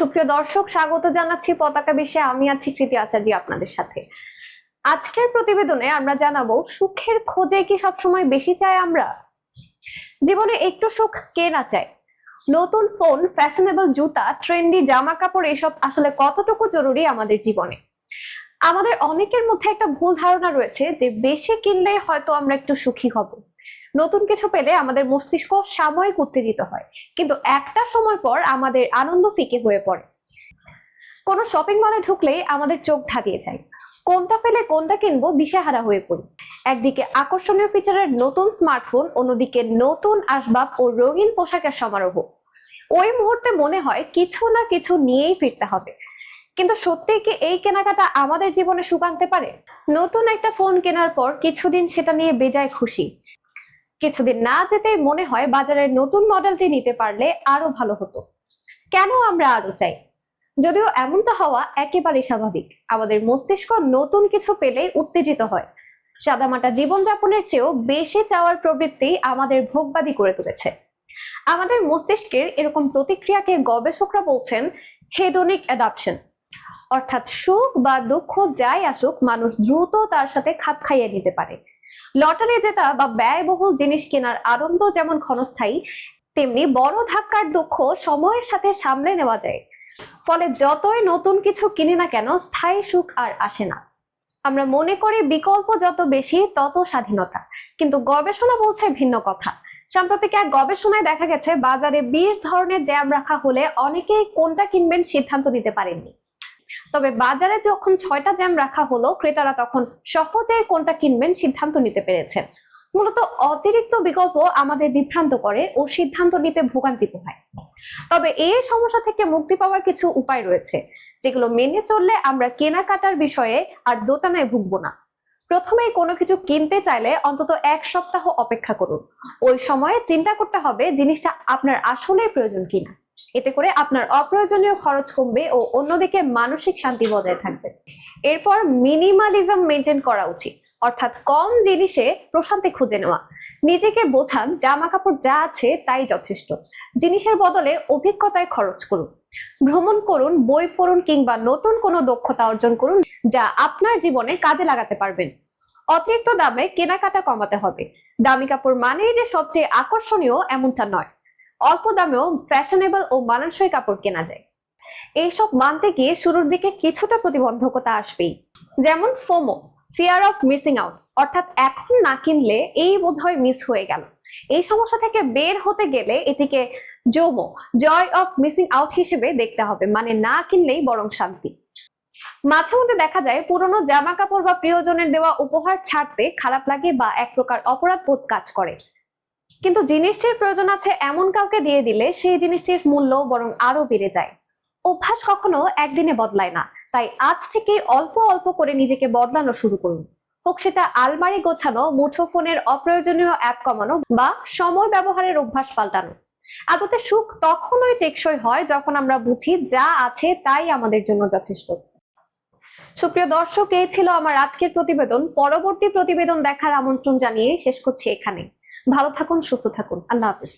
সুপ্রিয় দর্শক, স্বাগত জানাচ্ছি পতাকা বিশ্বে আমি আছি কৃতি আচার্য আপনাদের সাথে। আজকের প্রতিবেদনে আমরা জানাব, সুখের খোঁজে কি সবসময় বেশি চাই আমরা? জীবনে একটু সুখ কে না চায়? নতুন ফোন ফ্যাশনেবল জুতা ট্রেন্ডি জামা কাপড়, এসব আসলে কতটুকু জরুরি আমাদের জীবনে? আমাদের অনেকের মধ্যে একটা ভুল ধারণা রয়েছে যে বেশি কিনলে হয়তো আমরা একটু সুখী হব। নতুন কিছু পেলে আমাদের মস্তিষ্ক সাময়িক উত্তেজিত হয়। কিন্তু একটা সময় পর আমাদের আনন্দ ফিকে হয়ে পড়ে। কোনো শপিং মলে ঢুকলেই আমাদের চোখ ধাঁধিয়ে যায়। কোনটা পেলে কোনটা কিনবো দিশেহারা হয়ে পড়ি। একদিকে আকর্ষণীয় ফিচারের নতুন স্মার্টফোন অন্যদিকে নতুন আসবাব ও রঙিন পোশাকের সমারোহ। ওই মুহূর্তে মনে হয় কিছু না কিছু নিয়েই ফিরতে হবে। কিন্তু সত্যি কি এই কেনাকাটা আমাদের জীবনে সুখ আনতে পারে? নতুন একটা ফোন কেনার পর কিছুদিন সেটা নিয়ে বেজায় খুশি। কিছুদিন না যেতেই মনে হয় বাজারের নতুন মডেলটি নিতে পারলে আরও ভালো হতো। কেন আমরা আরও চাই? যদিও এমনটা হওয়া একেবারেই স্বাভাবিক। আমাদের মস্তিষ্ক নতুন কিছু পেলেই উত্তেজিত হয়। সাদামাটা জীবনযাপনের চেয়েও বেশি চাওয়ার প্রবৃত্তি আমাদের ভোগবাদী করে তুলেছে। আমাদের মস্তিষ্কের এরকম প্রতিক্রিয়াকে গবেষকরা বলছেন হেডোনিক অ্যাডাপশন। অর্থাৎ সুখ বা দুঃখ যাই আসুক, মানুষ দ্রুত তার সাথে খাপ খাইয়ে নিতে পারে। লটারি জেতা বা ব্যয়বহুল জিনিস কেনার আনন্দ যেমন ক্ষণস্থায়ী, তেমনি বড় ধাক্কার দুঃখ সময়ের সাথে সামলে নেওয়া যায়। ফলে যতই নতুন কিছু কিনি না কেন, স্থায়ী সুখ আর আসে না। আমরা মনে করি বিকল্প যত বেশি, তত স্বাধীনতা। কিন্তু গবেষণা বলছে ভিন্ন কথা। সাম্প্রতিক এক গবেষণায় দেখা গেছে, বাজারে বিশ ধরনের জ্যাম রাখা হলে অনেকেই কোনটা কিনবেন সিদ্ধান্ত নিতে পারেননি। তবে বাজারে যখন ছয়টা জ্যাম রাখা হলো, ক্রেতারা তখন সহজেই কোনটা কিনবেন সিদ্ধান্ত নিতে পেরেছেন। মূলত অতিরিক্ত বিকল্প আমাদের বিভ্রান্ত করে ও সিদ্ধান্ত নিতে ভোগান্তি পোহায়। তবে এই সমস্যা থেকে মুক্তি পাওয়ার কিছু উপায় রয়েছে, যেগুলো মেনে চললে আমরা কেনাকাটার বিষয়ে আর দোটানায় ভুগবো না। প্রথমেই কোনো কিছু কিনতে চাইলে অন্তত এক সপ্তাহ অপেক্ষা করুন। ওই সময়ে চিন্তা করতে হবে জিনিসটা আপনার আসলে প্রয়োজন কিনা। এতে করে আপনার অপ্রয়োজনীয় খরচ কমবে ও অন্যদিকে মানসিক শান্তি বজায় থাকবে। এরপর মিনিমালিজম মেনটেন করা উচিত, অর্থাৎ কম জিনিসে প্রশান্তি খুঁজে নেওয়া। নিজেকে বোঝান জামা কাপড় যা আছে তাই যথেষ্ট। জিনিসের বদলে অভিজ্ঞতায় খরচ করুন। ভ্রমণ করুন, বই পড়ুন কিংবা নতুন কোনো দক্ষতা অর্জন করুন যা আপনার জীবনে কাজে লাগাতে পারবেন। অতিরিক্ত দামে কেনাকাটা কমাতে হবে। দামি কাপড় মানেই যে সবচেয়ে আকর্ষণীয় এমনটা নয়। অল্প দামেও ফ্যাশনেবল ও মানানসই কাপড় কেনা যায়। এইসব মানতে গিয়ে শুরুর দিকে কিছুটা প্রতিবন্ধকতা আসবেই। যেমন FOMO fear of missing out অর্থাৎ এখন না কিনলে এই বোধহয় মিস হয়ে গেল। এই সমস্যা থেকে বের হতে গেলে এটিকে JOMO joy of missing out হিসেবে দেখতে হবে মানে না কিনলেই বরং শান্তি। মাঝে মধ্যে দেখা যায় পুরনো জামা কাপড় বা প্রিয়জনের দেওয়া উপহার ছাড়তে খারাপ লাগে বা এক প্রকার অপরাধ বোধ কাজ করে। কিন্তু জিনিসটির প্রয়োজন আছে এমন কাউকে দিয়ে দিলে সেই জিনিসটির মূল্য বরং আরও বেড়ে যায়। অভ্যাস কখনো একদিনে বদলায় না। তাই আজ থেকে অল্প অল্প করে নিজেকে বদলানো শুরু করুন। হোক সেটা আলমারি গোছানো, মুঠোফোনের অপ্রয়োজনীয় অ্যাপ কমানো বা সময় ব্যবহারের অভ্যাস পাল্টানো। আদতে সুখ তখনই টেকসই হয় যখন আমরা বুঝি যা আছে তাই আমাদের জন্য যথেষ্ট। সুপ্রিয় দর্শক, এই ছিল আমার আজকের প্রতিবেদন। পরবর্তী প্রতিবেদন দেখার আমন্ত্রণ জানিয়ে শেষ করছি এখানে ভালো থাকুন, সুস্থ থাকুন। আল্লাহ হাফিজ।